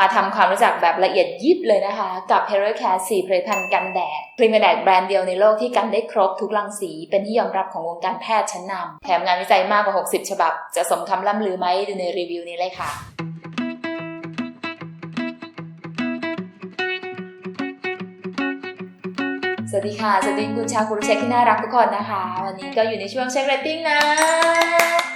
มาทำความรู้จักแบบละเอียดยิบเลยนะคะ กับ h e r o c a r e 4ผลิตภัณฑ์กันแดดครีมกันแดดแบรนด์เดียวในโลกที่กันได้ครบทุกรังสี เป็นที่ยอมรับของวงการแพทย์ชั้นนำแถมงานวิจัยมากกว่า 60 ฉบับ จะสมคำล่ำลือไหมดูในรีวิวนี้เลยค่ะสวัสดีค่ะ สวัสดีคุณชาวคุรุเช็คที่น่ารักทุกคนนะคะ วันนี้ก็อยู่ในช่วงเช็คเรตติ้งนะ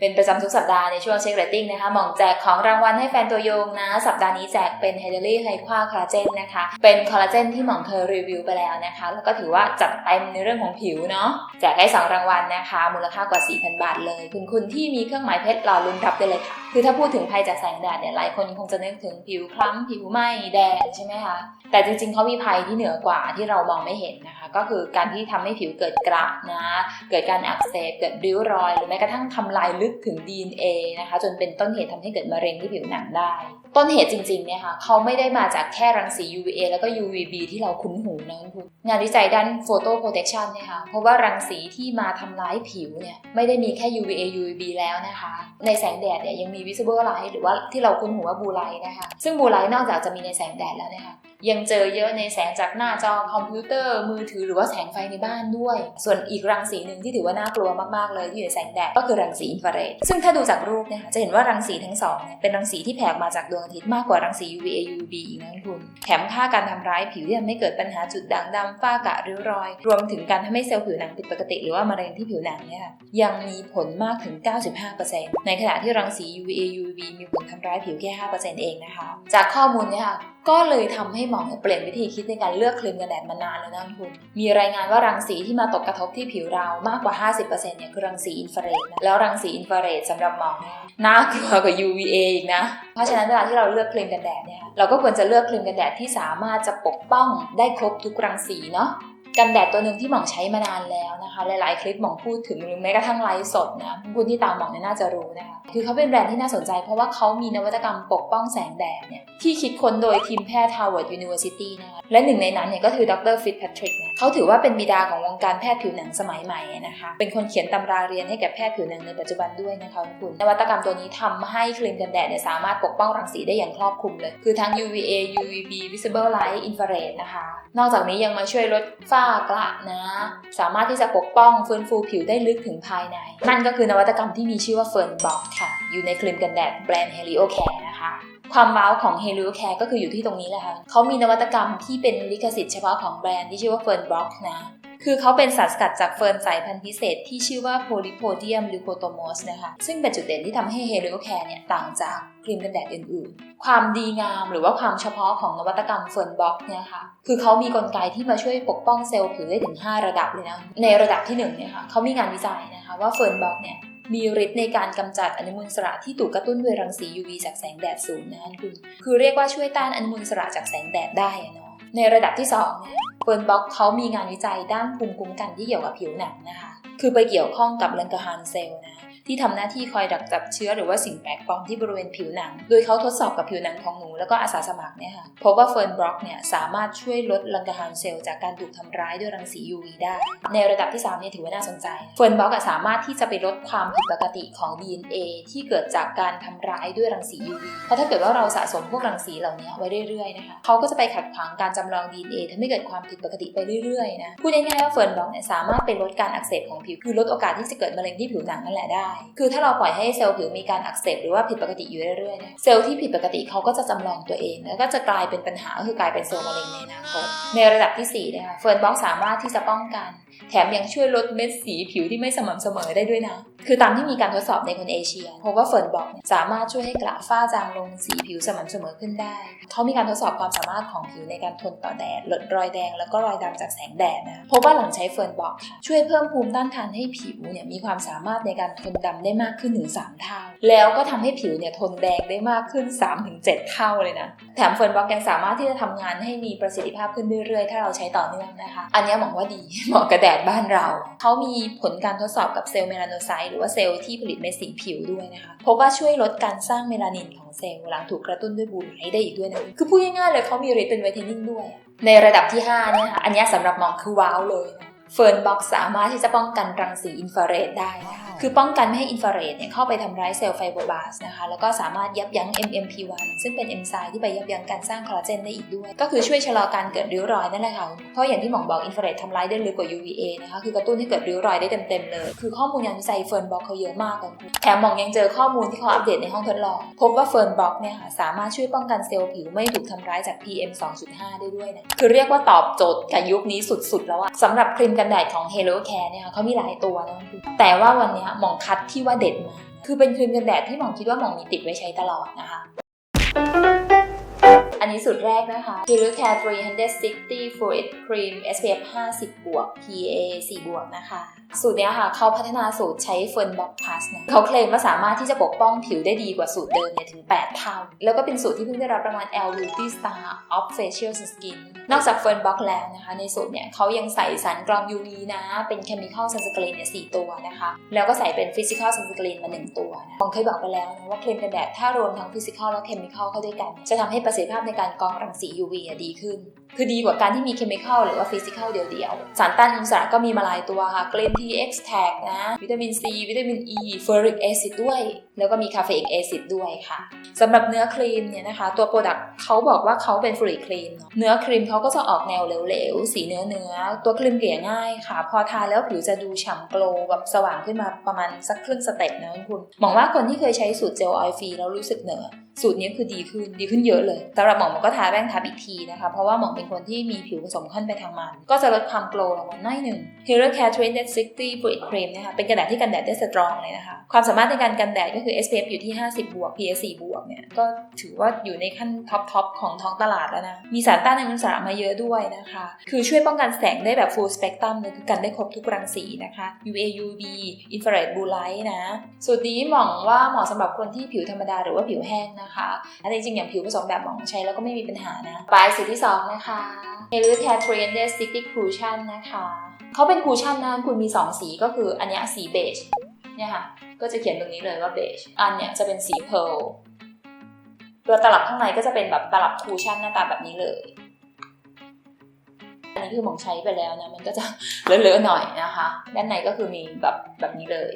เป็นประจำทุกสัปดาห์ในช่วงเช็คเรตติ้งนะคะหม่องแจกของรางวัลให้แฟนตัวยงนะ สัปดาห์นี้แจกเป็นไฮเดรี่ไฮควาคอลลาเจนนะคะ เป็นคอลลาเจนที่หม่องเคยรีวิวไปแล้วนะคะ แล้วก็ถือว่าจัดเต็มในเรื่องของผิวเนาะแจกให้สองรางวัลนะคะ มูลค่ากว่า 4,000 บาทเลย คุณคุณที่มีเครื่องหมายเพชรรอลุ้นรับได้เลยค่ะ คือถ้าพูดถึงภัยจากแสงแดดเนี่ยหลายคนคงจะนึกถึงผิวคล้ำผิวไหม้แดงใช่ไหมคะแต่จริงๆเขามีภัยที่เหนือกว่าที่เรามองไม่เห็นนะคะ ก็คือการที่ทำให้ผิวเกิดกระนะ เกิดการอักเสบเกิดริ้วรอย หรือแม้กระทั่งทำลายลึกถึง DNA นะคะ จนเป็นต้นเหตุทำให้เกิดมะเร็งที่ผิวหนังได้ ต้นเหตุจริงๆเนี่ยค่ะเขาไม่ได้มาจากแค่รังสี UVA แล้วก็ UVB ที่เราคุ้นหูนะคุณผู้งานวิจัยด้าน Photo Protection เนี่ยค่ะเพราะว่ารังสีที่มาทำร้ายผิวเนี่ยไม่ได้มีแค่ UVA UVB แล้วนะคะ ในแสงแดดเนี่ยยังมี visible light หรือว่าที่เราคุ้นหูว่า blue light นะคะซึ่ง blue light นอกจากจะมีในแสงแดดแล้วนะคะยังเจอเยอะในแสงจากหน้าจอคอมพิวเตอร์ มือถือหรือว่าแสงไฟในบ้านด้วย ส่วนอีกรังสีหนึ่งที่ถือว่าน่ากลัวมากๆเลยที่อยู่ในแสงแดดก็คือรังสีอินฟราเรดซึ่งถ้าดูจากรูปเนี่ยค่ะจะเห็นว่ารังสีทั้งสองเป็นรังสีที่แผ่ออกมาจากดวงอาทิตย์มากกว่ารังสี UVA UVB อีกนะคุณแถมค่าการทำร้ายผิวที่ทำให้เกิดปัญหาจุดด่างดำฝ้ากระริ้วรอย รวมถึงการทำให้เซลล์ผิวหนังผิดปกติ หรือว่ามะเร็งที่ผิวหนังเนี่ยค่ะยังมีผลมากถึง 95%ในขณะที่รังสี UVA UVB มีผลทำร้ายผิวแค่ 5%เองนะคะ จากข้อมูลเนี่ยค่ะก็เลยทำให้มองเปลี่ยนวิธีคิดในการเลือกครีมกันแดดมานานแล้วนะคุณ มีรายงานว่ารังสีที่มาตกกระทบที่ผิวเรามากกว่า 50%เนี่ยคือรังสีอินฟราเรดนะแล้วรังสีอินฟราเรดสำหรับหมอเนี่ยน่ากลัวกว่า UVA อีกนะ เพราะฉะนั้นเวลาที่เราเลือกครีมกันแดดเนี่ยเราก็ควรจะเลือกครีมกันแดดที่สามารถจะปกป้องได้ครบทุกรังสีเนาะ กันแดดตัวหนึ่งที่หม่องใช้มานานแล้วนะคะหลายๆ คลิปหม่องพูดถึงหรือแม้กระทั่งไลฟ์สดนะคุณที่ตามหม่องเนี่ยน่าจะรู้นะคะคือเขาเป็นแบรนด์ที่น่าสนใจ เพราะว่าเขามีนวัตกรรมปกป้องแสงแดดเนี่ยที่คิดค้นโดยทีมแพทย์ Harvard University นะคะและหนึ่งในนั้นเนี่ยก็คือดรฟิตแพทริกเนี่ยเขาถือว่าเป็นบิดาของวงการแพทย์ผิวหนังสมัยใหม่นะคะเป็นคนเขียนตำราเรียนให้แก่แพทย์ผิวหนังในปัจจุบันด้วยนะคะคุณนวัตกรรมตัวนี้ทำให้ครีมกันแดดเนี่ยสามารถปกป้องรังสีได้อย่างครอบคลุมเลยคือทั้ง UVA UVB visible light infrared นะคะนอกจากนี้ยังมาช่วยลดฝ้ากระนะสามารถที่จะปกป้องฟื้นฟูผิวได้ลึกถึงภายใน นั่นก็คือนวัตกรรมที่มีชื่อว่าเฟิร์นบ็อกค่ะ อยู่ในครีมกันแดดแบรนด์เฮลิโอแคร์นะคะความว้าวของ Helio Care ก็คืออยู่ที่ตรงนี้แหละค่ะ เขามีนวัตกรรมที่เป็นลิขสิทธิ์เฉพาะของแบรนด์ที่ชื่อว่าเฟิร์นบ็อกนะ คือเขาเป็นสารสกัดจากเฟิร์นสายพันธุ์พิเศษที่ชื่อว่า Polypodium leucotomos นะคะ ซึ่งเป็นจุดเด่นที่ทำให้ Helio Care เนี่ยต่างจากครีมกันแดดอื่นๆ ความดีงามหรือว่าความเฉพาะของนวัตกรรมเฟิร์นบ็อกเนี่ยค่ะ คือเขามีกลไกที่มาช่วยปกป้องเซลล์ผิวได้ถึง 5 ระดับเลยนะ ในระดับที่1เนี่ยค่ะเขามีงานวิจัยนะคะว่าเฟิร์นบ็อกเนี่ยมีฤทธิ์ในการกำจัดอนุมูลอิสระที่ถูกกระตุ้นด้วยรังสี UV จากแสงแดดสูงนะคุณ คือเรียกว่าช่วยต้านอนุมูลอิสระจากแสงแดดได้เนาะในระดับที่2เนี่ย เฟิร์นบ็อกเขามีงานวิจัยด้านภูมิคุ้มกันที่เกี่ยวกับผิวหนังนะคะ คือไปเกี่ยวข้องกับเลนกาฮานเซลล์นะ ที่ทำหน้าที่คอยดักจับเชื้อหรือว่าสิ่งแปลกปลอมที่บริเวณผิวหนัง โดยเขาทดสอบกับผิวหนังของหนูแล้วก็อาสาสมัครเนี่ยค่ะพบว่าเฟิร์นบล็อกเนี่ยสามารถช่วยลดลังกาฮานเซลล์จากการถูกทำร้ายด้วยรังสี UV ได้ ในระดับที่3เนี่ยถือว่าน่าสนใจเฟิร์นบล็อกสามารถที่จะไปลดความผิดปกติของ DNA ที่เกิดจากการทำร้ายด้วยรังสี UV เพราะถ้าเกิดว่าเราสะสมพวกรังสีเหล่านี้ไว้เรื่อยๆนะคะเขาก็จะไปขัดขวางการจำลอง DNA ทำให้เกิดความผิดปกติไปเรื่อยๆนะพูดง่ายๆว่าเฟิร์นบล็อกเนี่ยสามารถไปลดการอักเสบของผิวคือลดโอกาสที่จะเกิดมะเร็งที่ผิวหนังนั่นแหละได้คือถ้าเราปล่อยให้เซลล์ผิวมีการอักเสบหรือว่าผิดปกติอยู่เรื่อยๆเนี่ยเซลล์ที่ผิดปกติเขาก็จะจำลองตัวเองแล้วก็จะกลายเป็นปัญหาก็คือกลายเป็นเซลล์มะเร็งในอนาคตในระดับที่4นะคะเฟิร์นบ็อกสามารถที่จะป้องกัน แถมยังช่วยลดเม็ดสีผิวที่ไม่สม่ำเสมอได้ด้วยนะ คือตามที่มีการทดสอบในคนเอเชียพบว่าเฟิร์นบอกสามารถช่วยให้กระฝ้าจางลงสีผิวสม่ำเสมอขึ้นได้ เขามีการทดสอบความสามารถของผิวในการทนต่อแดด ลดรอยแดงแล้วก็รอยดำจากแสงแดดนะ พบว่าหลังใช้เฟิร์นบอกค่ะ ช่วยเพิ่มภูมิต้านทานให้ผิวเนี่ยมีความสามารถในการทนดำได้มากขึ้นถึง3เท่า แล้วก็ทำให้ผิวเนี่ยทนแดงได้มากขึ้น 3-7 เท่าเลยนะ แถมเฟิร์นบอกยังสามารถที่จะทำงานให้มีประสิทธิภาพขึ้นเรื่อยๆ ถ้าเราใช้ต่อเนื่องนะคะ อันนี้หมองว่าดีเหมาะกับแดดบ้านเรา เขามีผลการทดสอบกับเซลล์เมลาโนไซต์หรือว่าเซลล์ที่ผลิตเม็ดสีผิวด้วยนะคะ พบว่าช่วยลดการสร้างเมลานินของเซลล์หลังถูกกระตุ้นด้วยบลูไลท์ได้อีกด้วยนะ คือพูดง่ายๆเลยเขามีฤทธิ์เป็นไวท์เทนนิ่งด้วย ในระดับที่5เนี่ยค่ะ อันนี้สำหรับหมองคือว้าวเลยนะเฟิร์นบ็อกสามารถที่จะป้องกันรังสีอินฟราเรดได้นะคะ คือป้องกันไม่ให้อินฟราเรดเนี่ยเข้าไปทำร้ายเซลล์ไฟโบบาสนะคะ แล้วก็สามารถยับยั้ง MMP1 ซึ่งเป็นเอนไซม์ที่ไปยับยั้งการสร้างคอลลาเจนได้อีกด้วย ก็คือช่วยชะลอการเกิดริ้วรอยนั่นแหละค่ะ เพราะอย่างที่หมอบอกอินฟราเรดทำร้ายได้ลึกกว่า UVA นะคะ คือกระตุ้นให้เกิดริ้วรอยได้เต็มๆเลย คือข้อมูลงานวิจัยเฟิร์นบล็อกเขาเยอะมากเลยแถมหมองยังเจอข้อมูลที่เขาอัปเดตในห้องทดลอง พบว่าเฟิร์นบล็อกเนี่ยค่ะสามารถช่วยป้องกันเซลล์ผิวไม่ถูกทำร้ายจาก PM 2.5 ได้ด้วยนะ คือเรียกว่าตอบโจทย์กับยุคนี้สุดๆ แล้วอะสำหรับครีมกันแดดของ Hello Care เนี่ยค่ะเขามีหลายตัวนะแต่ว่าวันเนี้หมองคัดที่ว่าเด็ดมาคือเป็นครีมกันแดดที่หมองคิดว่าหมองมีติดไว้ใช้ตลอดนะคะ อันนี้สูตรแรกนะคะ Hello Care 360 Fluid Cream SPF 50 บวก PA 4 บวกนะคะ สูตรเนี้ยค่ะ เขาพัฒนาสูตรใช้เฟิร์นบ็อกพลัสนะเขาเคลมว่าสามารถที่จะปกป้องผิวได้ดีกว่าสูตรเดิมเนี่ยถึง 8 เท่า แล้วก็เป็นสูตรที่เพิ่งได้รับรางวัล L Beauty Star of Facial Skin นอกจากเฟิร์นบ็อกแล้วนะคะ ในสูตรเนี่ยเขายังใส่สารกรอง UV นะ เป็น Chemical Sunscreen เนี่ย4ตัวนะคะ แล้วก็ใส่เป็น Physical Sunscreen มา 1 ตัวนะผมเคยบอกไปแล้วนะว่าเครีมกันแดดถ้ารวมทั้ง Physical และ Chemical เข้าด้วยกัน จะทำให้ประสิทธิภาพในการกรองรังสี UV อะดีขึ้น คือดีกว่าการที่มี Chemical หรือว่า Physical เดียวๆ สารต้านอนุมูลอิสระก็มีมาหลายตัวค่ะ Green Tea Extract นะ วิตามิน C วิตามิน E Folic Acid ด้วย แล้วก็มี Caffeic Acid ด้วยค่ะสำหรับเนื้อครีมเนี่ยนะคะ ตัวโปรดักต์เขาบอกว่าเขาเป็นฟรีครีมเนอะเนื้อครีมเขาก็จะออกแนวเหลวๆ สีเนื้อเนื้อ ตัวครีมเกลี่ยง่ายค่ะ พอทาแล้วผิวจะดูฉ่ำโกลแบบสว่างขึ้นมาประมาณสักครึ่งสเต็ปนะคุณหมองว่าคนที่เคยใช้สูตรเจลออยล์ฟรีแล้วรู้สึกเหนอะ สูตรนี้คือดีขึ้นดีขึ้นเยอะเลยสำหรับหมองมันก็ทาแป้งทับอีกทีนะคะ เพราะว่าหมองเป็นคนที่มีผิวผสมขั้นไปทางมัน ก็จะลดความโกลลงมาหน่อยหนึ่ง Hero Care 360 Fluid Cream นะคะ เป็นกระดาษที่กันแดดได้สตรองเลยนะคะ ความสามารถในการกันแดดก็คือ SPF อยู่ที่ 50 บวก PA 4บวกเนี่ย ก็ถือว่าอยู่ในขั้นท็อปทอปของท้องตลาดแล้วนะ มีสารต้านอนุมูลอิสระมาเยอะด้วยนะคะ คือช่วยป้องกันแสงได้แบบ full spectrum เลยคือกันได้ครบทุกรังสีนะคะ UA UV infrared blue light นะ สูตรนี้หมองว่าเหมาะสำหรับคนที่ผิวธรรมดาหรือว่าผิวแห้งนะคะและจริงๆอย่างผิวผสมแบบหมองใช้แล้วก็ไม่มีปัญหานะปลายสูตรที่สองนะคะ Hello Care 360 Cushion นนะคะเขาเป็นคูชั่นนะคุณมี 2 สีก็คืออันนี้สีเบจเนี่ยค่ะก็จะเขียนตรงนี้เลยว่าเบจอันเนี้ยจะเป็นสีเพร์ลตัวตลับข้างในก็จะเป็นแบบตลับคูชั่นหน้าตาแบบนี้เลย อันนี้คือหมองใช้ไปแล้วนะ มันก็จะเลอะๆหน่อยนะคะ ด้านในก็คือมีแบบแบบนี้เลย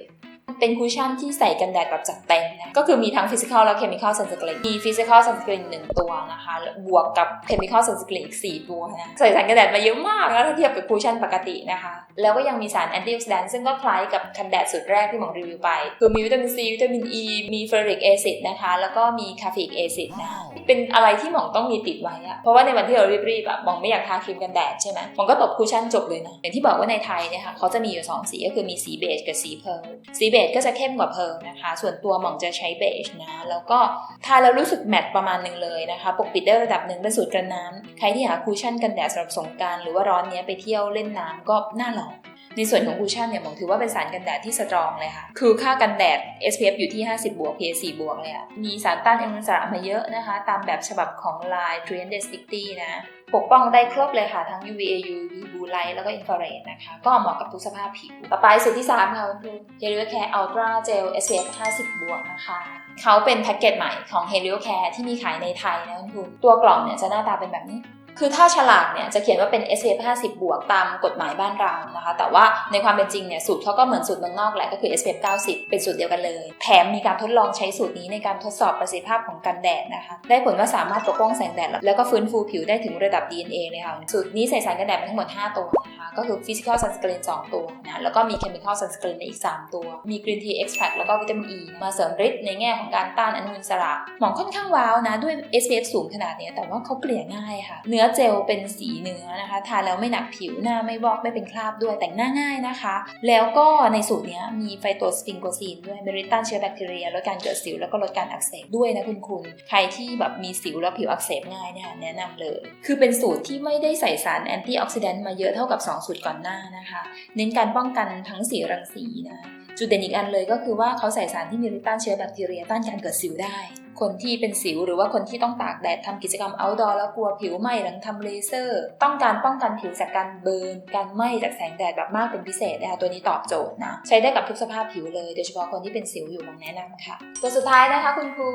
เป็นคุชชั่นที่ใส่กันแดดแบบจัดเต็มนะก็คือมีทั้ง Physical และ Chemical Sunscreen มี Physical Sunscreen 1ตัวนะคะบวกกับ Chemical Sunscreen อีก 4 ตัวนะใส่สารกันแดดมาเยอะมากนะถ้าเทียบกับคุชชั่นปกตินะคะ แล้วก็ยังมีสาร Antioxidant ซึ่งก็คล้ายกับกันแดดสูตรแรกที่หมองรีวิวไป คือมีวิตามิน C วิตามิน E มี Folic Acid นะคะ แล้วก็มี Caffeic Acid นะเป็นอะไรที่หมองต้องมีติดไว้อะเพราะว่าในวันที่เรารีบๆอะหมองไม่อยากทาครีมกันแดดใช่ไหมหมองก็ตบคูชั่นจบเลยนะอย่างที่บอกว่าในไทยเนี่ยค่ะเขาจะมีอยู่ 2 สีก็คือมีสีเบจกับสีเพร์ลสีเบจก็จะเข้มกว่าเพร์ลนะคะ ส่วนตัวหมองจะใช้เบจนะแล้วก็ทาแล้วรู้สึกแมตต์ประมาณหนึ่งเลยนะคะ ปกปิดได้ระดับหนึ่งเป็นสูตรกันน้ำใครที่หาคูชั่นกันแดดสำหรับสงกรารหรือว่าร้อนเนี้ยไปเที่ยวเล่นน้ำก็น่าลอง ในส่วนของคูชั่นเนี่ยหมองถือว่าเป็นสารกันแดดที่สตรองเลยค่ะ คือค่ากันแดด SPF อยู่ที่ 50 บวก PA 4บวกเลยอะมีสารต้านอนุมูลอิสระมาเยอะนะคะ ตามแบบฉบับของ Line 360นะ ปกป้องได้ครบเลยค่ะทั้ง UVA UV Blue Light แล้วก็ Infrared นะคะ ก็เหมาะกับทุกสภาพผิว ต่อไปสูตรที่ 3 ค่ะคุณครู Helio Care Ultra Gel SPF 50 บวกนะคะเขาเป็นแพ็กเกจใหม่ของ Helio Care ที่มีขายในไทยนะคุณครูตัวกล่องเนี่ยจะหน้าตาเป็นแบบนี้ คือถ้าฉลากเนี่ยจะเขียนว่าเป็น SPF 50 บวกตามกฎหมายบ้านเรานะคะ แต่ว่าในความเป็นจริงเนี่ยสูตรเขาก็เหมือนสูตรเมืองนอกแหละก็คือ SPF 90 เป็นสูตรเดียวกันเลย แถมมีการทดลองใช้สูตรนี้ในการทดสอบประสิทธิภาพของกันแดดนะคะ ได้ผลว่าสามารถปกป้องแสงแดด แล้วก็ฟื้นฟูผิวได้ถึงระดับ DNA เลยค่ะสูตรนี้ใส่สารกันแดดมาทั้งหมด 5 ตัวนะคะก็คือ Physical Sunscreen 2 ตัวนะแล้วก็มี Chemical Sunscreen อีก 3 ตัว มี Green Tea Extract แล้วก็วิตามิน E มาเสริมฤทธิ์ในแง่ของการต้านอนุมูลอิสระหมองค่อนข้างว้าวนะด้วย SPF สูงขนาดนี้แต่ว่าเขาเกลี่ยง่ายค่ะเนื้อเจลเป็นสีเนื้อนะคะ ทาแล้วไม่หนักผิวหน้าไม่วอกไม่เป็นคราบด้วยแต่งหน้าง่ายนะคะ แล้วก็ในสูตรนี้มีไฟโตสฟิงโกซีนด้วยเมริตันเชื้อแบคทีเรียลดการเกิดสิวแล้วก็ลดการอักเสบด้วยนะคุณคุณใครที่แบบมีสิวแล้วผิวอักเสบง่ายเนี่ยแนะนำเลย คือเป็นสูตรที่ไม่ได้ใส่สารแอนตี้ออกซิแดนต์มาเยอะเท่ากับ 2 สูตรก่อนหน้านะคะ เน้นการป้องกันทั้งสีรังสีนะจุดเด่นอีกอันเลยก็คือว่าเขาใส่สารที่มีฤทธิ์ต้านเชื้อแบคทีเรียต้านการเกิดสิวได้ คนที่เป็นสิวหรือว่าคนที่ต้องตากแดดทำกิจกรรม outdoor แล้วกลัวผิวไหม้หลังทำเลเซอร์ ต้องการป้องกันผิวจากการเบิร์นการไหม้จากแสงแดดแบบมากเป็นพิเศษนะคะตัวนี้ตอบโจทย์นะ ใช้ได้กับทุกสภาพผิวเลย โดยเฉพาะคนที่เป็นสิวอยู่มองแนะนำค่ะ ตัวสุดท้ายนะคะคุณครู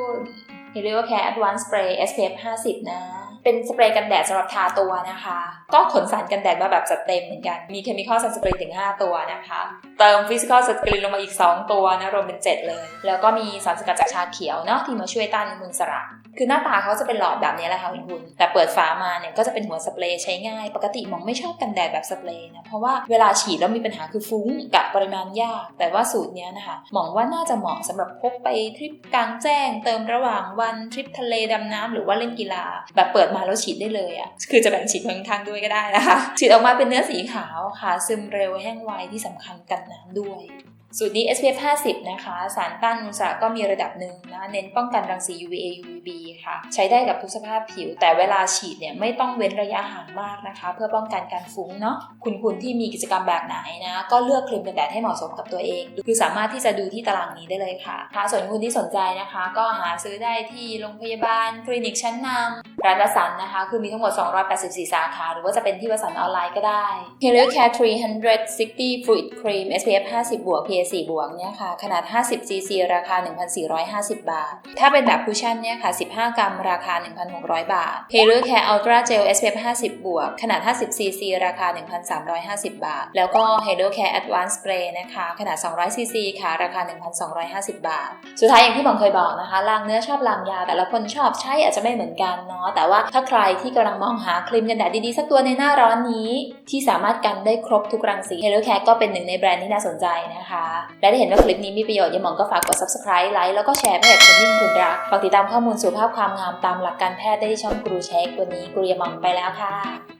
Helio Care Advanced Spray SPF 50 นะ เป็นสเปรย์กันแดดสำหรับทาตัวนะคะ ก็ขนสารกันแดดมาแบบจัดเต็มเหมือนกัน มีเคมีคอลซันสกรีนถึง 5 ตัวนะคะ เติมฟิสิกอลสกรีนลงมาอีก 2 ตัวนะ รวมเป็น 7 เลย แล้วก็มีสารสกัดจากชาเขียวเนาะที่มาช่วยต้านอนุมูลอิสระ คือหน้าตาเขาจะเป็นหลอดแบบนี้แหละค่ะคุณคุณแต่เปิดฝามาเนี่ยก็จะเป็นหัวสเปรย์ใช้ง่าย ปกติมองไม่ชอบกันแดดแบบสเปรย์นะ เพราะว่าเวลาฉีดแล้วมีปัญหาคือฟุ้งกับปริมาณยาก แต่ว่าสูตรเนี้ยนะคะมองว่าน่าจะเหมาะสำหรับพกไปทริปกลางแจ้ง เติมระหว่างวันทริปทะเลดำน้ำหรือว่าเล่นกีฬา แบบเปิดมาแล้วฉีดได้เลยอะ่ะคือจะแบ่งฉีดข้างๆด้วยก็ได้นะคะฉีดออกมาเป็นเนื้อสีขาวค่ะ ซึมเร็วแห้งไวที่สำคัญกันน้ำด้วย สูตรนี้ SPF 50 นะคะ สารต้านอนุมูลอิสระก็มีระดับหนึ่งนะ เน้นป้องกันรังสี UVA UVB ค่ะ ใช้ได้กับทุกสภาพผิว แต่เวลาฉีดเนี่ยไม่ต้องเว้นระยะห่างมากนะคะ เพื่อป้องกันการฟุ้งเนาะ คุณคุณที่มีกิจกรรมแบบไหนนะ ก็เลือกครีมกันแดดให้เหมาะสมกับตัวเอง คือสามารถที่จะดูที่ตารางนี้ได้เลยค่ะถ้าส่วนคุณที่สนใจนะคะ ก็หาซื้อได้ที่โรงพยาบาล คลินิกชั้นนำร้านวสันนะคะ คือมีทั้งหมด 284 สาขา หรือว่าจะเป็นที่วสันออนไลน์ก็ได้ Helio Care 360 Fluid Cream SPF 50 บวก PA 4 บวกเนี่ยค่ะ ขนาด 50 cc ราคา 1,450 บาท ถ้าเป็นแบบคุชชั่นเนี่ยค่ะ 15 กรัม ราคา 1,600 บาท Helio Care Ultra Gel SPF 50 บวก ขนาด 50 cc ราคา 1,350 บาท แล้วก็ Helio Care Advanced Spray นะคะ ขนาด 200 cc ค่ะ ราคา 1,250 บาท สุดท้ายอย่างที่ผมเคยบอกนะคะล้างเนื้อชอบล้างยา แต่ละคนชอบใช้อาจจะไม่เหมือนกันเนาะ แต่ว่าถ้าใครที่กำลังมองหาครีมกันแดดดีๆ สักตัวในหน้าร้อนนี้ ที่สามารถกันได้ครบทุกรังสี Hello Care ก็เป็นหนึ่งในแบรนด์ที่น่าสนใจนะคะและได้เห็นว่าคลิปนี้มีประโยชน์อย่ามองก็ฝากกด subscribe ไลค์แล้วก็แชร์ให้กับคนที่คุณรักฝากติดตามข้อมูลสุขภาพความงามตามหลักการแพทย์ได้ที่ช่องกรูเช็ควันนี้กรูยามองไปแล้วค่ะ